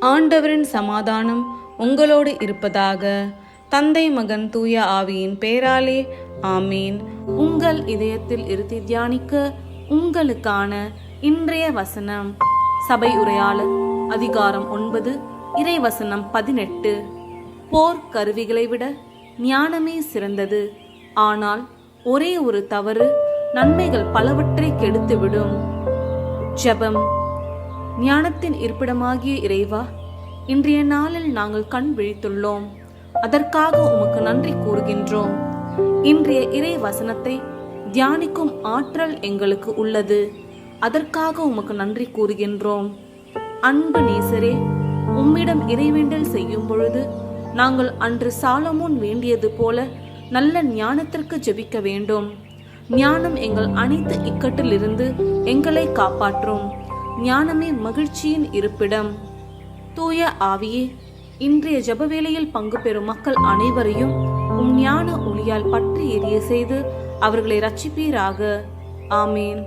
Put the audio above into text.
ஆண்டவரின் சமாதானம் உங்களோடு இருப்பதாக தந்தை மகன் தூய ஆவியின் பேராலே ஆமீன். உங்கள் இதயத்தில் இருத்தி தியானிக்க உங்களுக்கான இன்றைய வசனம். சபை உரையாளர் அதிகாரம் ஒன்பது இறை வசனம் பதினெட்டு. போர் கருவிகளை விட ஞானமே சிறந்தது. ஆனால் ஒரே ஒரு தவறு நன்மைகள் பலவற்றை கெடுத்துவிடும். ஜெபம் ஞானத்தின் இருப்பிடமாகிய இறைவா இன்றைய நாளில் நாங்கள் கண் விழித்துள்ளோம். அதற்காக உமக்கு நன்றி கூறுகின்றோம். இன்றைய இறை வசனத்தை தியானிக்கும் ஆற்றல் எங்களுக்கு உள்ளது. அதற்காக உமக்கு நன்றி கூறுகின்றோம். அன்பு நேசரே உம்மிடம் இறைவேண்டல் செய்யும் பொழுது நாங்கள் அன்று சாலமோன் வேண்டியது போல நல்ல ஞானத்திற்கு ஜெபிக்க வேண்டும். ஞானம் எங்கள் அனைத்து இக்கட்டிலிருந்து எங்களை காப்பாற்றும். ஞானமே மகிழ்ச்சியின் இருப்பிடம். தூய ஆவியே இன்றைய ஜெபவேளையில் பங்கு பெறும் மக்கள் அனைவரையும் உம் ஞான ஒளியால் பற்றி எரிய செய்து அவர்களை ரட்சிப்பீராக ஆமேன்.